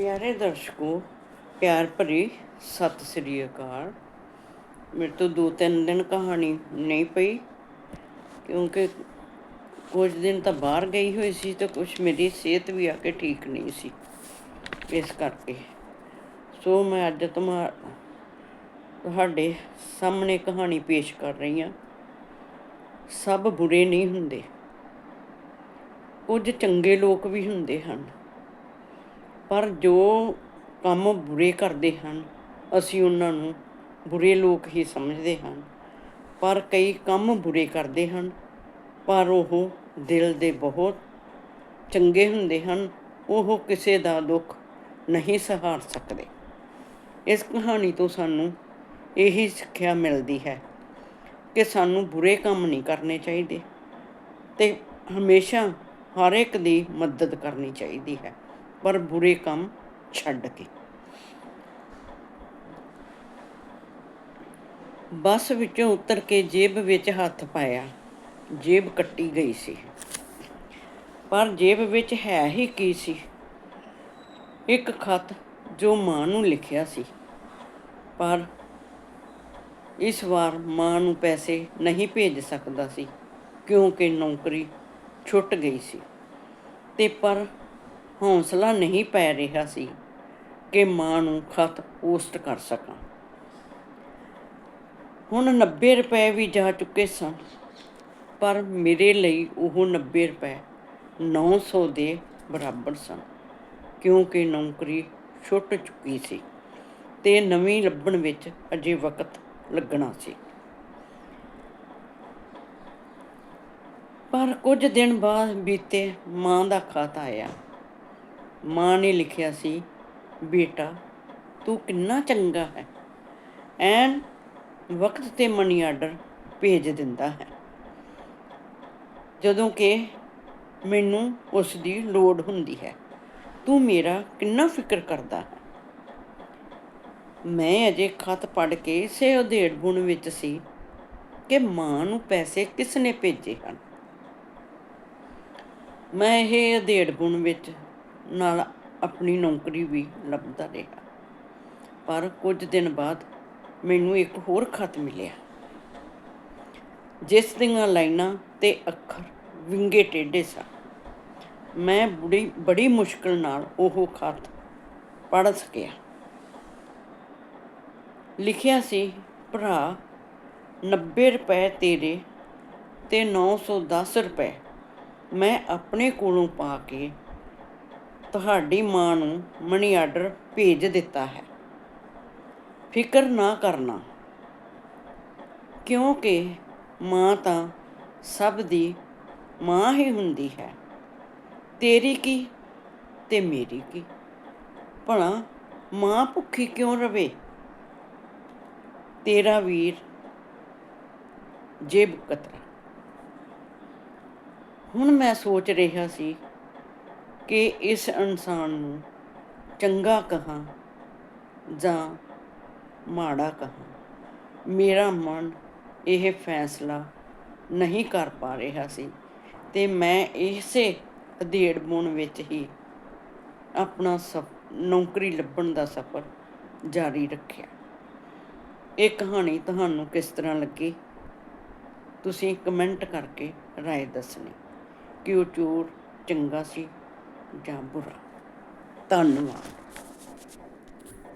ਪਿਆਰੇ ਦਰਸ਼ਕੋ, ਪਿਆਰ ਭਰੀ ਸਤਿ ਸ੍ਰੀ ਅਕਾਲ। ਮੇਰੇ ਤੋਂ ਦੋ ਤਿੰਨ ਦਿਨ ਕਹਾਣੀ ਨਹੀਂ ਪਈ, ਕਿਉਂਕਿ ਕੁਝ ਦਿਨ ਤਾਂ ਬਾਹਰ ਗਈ ਹੋਈ ਸੀ ਤਾਂ ਕੁਝ ਮੇਰੀ ਸਿਹਤ ਵੀ ਆ ਕੇ ਠੀਕ ਨਹੀਂ ਸੀ, ਇਸ ਕਰਕੇ। ਸੋ ਮੈਂ ਅੱਜ ਤੁਮਾ, ਤੁਹਾਡੇ ਸਾਹਮਣੇ ਕਹਾਣੀ ਪੇਸ਼ ਕਰ ਰਹੀ ਹਾਂ। ਸਭ ਬੁਰੇ ਨਹੀਂ ਹੁੰਦੇ, ਕੁਝ ਚੰਗੇ ਲੋਕ ਵੀ ਹੁੰਦੇ ਹਨ। ਪਰ ਜੋ ਕੰਮ ਬੁਰੇ ਕਰਦੇ ਹਨ, ਅਸੀਂ ਉਹਨਾਂ ਨੂੰ ਬੁਰੇ ਲੋਕ ਹੀ ਸਮਝਦੇ ਹਨ ਪਰ ਕਈ ਕੰਮ ਬੁਰੇ ਕਰਦੇ ਹਨ, ਪਰ ਉਹ ਦਿਲ ਦੇ ਬਹੁਤ ਚੰਗੇ ਹੁੰਦੇ ਹਨ, ਉਹ ਕਿਸੇ ਦਾ ਦੁੱਖ ਨਹੀਂ ਸਹਾਰ ਸਕਦੇ। ਇਸ ਕਹਾਣੀ ਤੋਂ ਸਾਨੂੰ ਇਹੀ ਸਿੱਖਿਆ ਮਿਲਦੀ ਹੈ ਕਿ ਸਾਨੂੰ ਬੁਰੇ ਕੰਮ ਨਹੀਂ ਕਰਨੇ ਚਾਹੀਦੇ ਤੇ ਹਮੇਸ਼ਾ ਹਰ ਇੱਕ ਦੀ ਮਦਦ ਕਰਨੀ ਚਾਹੀਦੀ ਹੈ। ਪਰ ਬੁਰੇ ਕੰਮ ਛੱਡ ਕੇ। ਬੱਸ ਵਿੱਚੋਂ ਉਤਰ ਕੇ ਜੇਬ ਵਿੱਚ ਹੱਥ ਪਾਇਆ। ਜੇਬ ਕੱਟੀ ਗਈ ਸੀ। ਪਰ ਜੇਬ ਵਿੱਚ ਹੈ ਹੀ ਕੀ ਸੀ? ਇੱਕ ਖਤ ਜੋ ਮਾਂ ਨੂੰ ਲਿਖਿਆ ਸੀ। ਪਰ ਇਸ ਵਾਰ ਮਾਂ ਨੂੰ ਪੈਸੇ ਨਹੀਂ ਭੇਜ ਸਕਦਾ ਸੀ, ਕਿਉਂਕਿ ਨੌਕਰੀ ਛੁੱਟ ਗਈ ਸੀ। ਤੇ ਪਰ ਹੌਸਲਾ ਨਹੀਂ ਪੈ ਰਿਹਾ ਸੀ ਕਿ ਮਾਂ ਨੂੰ ਖਤ ਪੋਸਟ ਕਰ ਸਕਾਂ। ਹੁਣ 90 ਰੁਪਏ ਵੀ ਜਾ ਚੁੱਕੇ ਸਨ, ਪਰ ਮੇਰੇ ਲਈ ਉਹ 90 ਰੁਪਏ 900 ਦੇ ਬਰਾਬਰ ਸਨ, ਕਿਉਂਕਿ ਨੌਕਰੀ ਛੁੱਟ ਚੁੱਕੀ ਸੀ ਤੇ ਨਵੀਂ ਲੱਭਣ ਵਿੱਚ ਅਜੇ ਵਕਤ ਲੱਗਣਾ ਸੀ। ਪਰ ਕੁਝ ਦਿਨ ਬਾਅਦ ਬੀਤੇ ਮਾਂ ਦਾ ਖਤ ਆਇਆ। ਮਾਂ ਨੇ ਲਿਖਿਆ ਸੀ, ਬੇਟਾ, ਤੂੰ ਕਿੰਨਾ ਚੰਗਾ ਹੈ। ਐਨ ਵਕਤ ਤੇ ਮਨੀ ਆਰਡਰ ਭੇਜ ਦਿੰਦਾ ਹੈ। ਜਦੋਂ ਕਿ ਮੈਨੂੰ ਉਸ ਦੀ ਲੋੜ ਹੁੰਦੀ ਹੈ। ਤੂੰ ਮੇਰਾ ਕਿੰਨਾ ਫਿਕਰ ਕਰਦਾ ਹੈ। ਮੈਂ ਅਜੇ ਖਤ ਪੜ੍ਹ ਕੇ ਇਸੇ ਉਧੇੜ ਬੁਣ ਵਿੱਚ ਸੀ ਕਿ ਮਾਂ ਨੂੰ ਪੈਸੇ ਕਿਸ ਨੇ ਭੇਜੇ ਹਨ। ਮੈਂ ਇਹ ਉਧੇੜ ਬੁਣ ਵਿੱਚ ਨਾਲ ਆਪਣੀ ਨੌਕਰੀ ਵੀ ਲੱਭਦਾ ਰਿਹਾ। ਪਰ ਕੁਝ ਦਿਨ ਬਾਅਦ ਮੈਨੂੰ ਇੱਕ ਹੋਰ ਖਤ ਮਿਲਿਆ। ਜਿਸ ਦੀਆਂ ਲਾਈਨਾਂ ਤੇ ਅੱਖਰ ਵਿੰਗੇ ਟੇਢੇ ਸਨ। ਮੈਂ ਬੜੀ ਬੜੀ ਮੁਸ਼ਕਲ ਨਾਲ ਉਹ ਖਤ ਪੜ੍ਹ ਸਕਿਆ। ਲਿਖਿਆ ਸੀ, ਭਰਾ 90 ਰੁਪਏ ਤੇਰੇ ਤੇ 910 ਰੁਪਏ ਮੈਂ ਆਪਣੇ ਕੋਲੋਂ ਪਾ ਕੇ ਤੁਹਾਡੀ ਮਾਂ ਨੂੰ ਮਨੀ ਆਰਡਰ ਭੇਜ ਦਿੱਤਾ ਹੈ। ਫਿਕਰ ਨਾ ਕਰਨਾ, ਕਿਉਂਕਿ ਮਾਂ ਤਾਂ ਸਭ ਦੀ ਮਾਂ ਹੀ ਹੁੰਦੀ ਹੈ। ਤੇਰੀ ਕੀ ਤੇ ਮੇਰੀ ਕੀ? ਭਲਾ ਮਾਂ ਭੁੱਖੀ ਕਿਉਂ ਰਵੇ? ਤੇਰਾ ਵੀਰ ਜੇਬ ਕਤਰਾ। ਹੁਣ ਮੈਂ ਸੋਚ ਰਿਹਾ ਸੀ ਕਿ ਇਸ ਇਨਸਾਨ ਨੂੰ ਚੰਗਾ ਕਹਾਂ ਜਾਂ ਮਾੜਾ ਕਹਾਂ ਮੇਰਾ ਮਨ ਇਹ ਫੈਸਲਾ ਨਹੀਂ ਕਰ ਪਾ ਰਿਹਾ ਸੀ ਤੇ ਮੈਂ ਇਸੇ ਅਧੇੜ ਬੁਣ ਵਿੱਚ ਹੀ ਆਪਣਾ ਸਫ ਨੌਕਰੀ ਲੱਭਣ ਦਾ ਸਫ਼ਰ ਜਾਰੀ ਰੱਖਿਆ ਇਹ ਕਹਾਣੀ ਤੁਹਾਨੂੰ ਕਿਸ ਤਰ੍ਹਾਂ ਲੱਗੀ ਤੁਸੀਂ ਕਮੈਂਟ ਕਰਕੇ رائے ਦੱਸਣੀ ਕਿ ਉਹ ਚੋਰ ਚੰਗਾ ਸੀ ਜਾਂ ਬੁਰਾ ਧੰਨਵਾਦ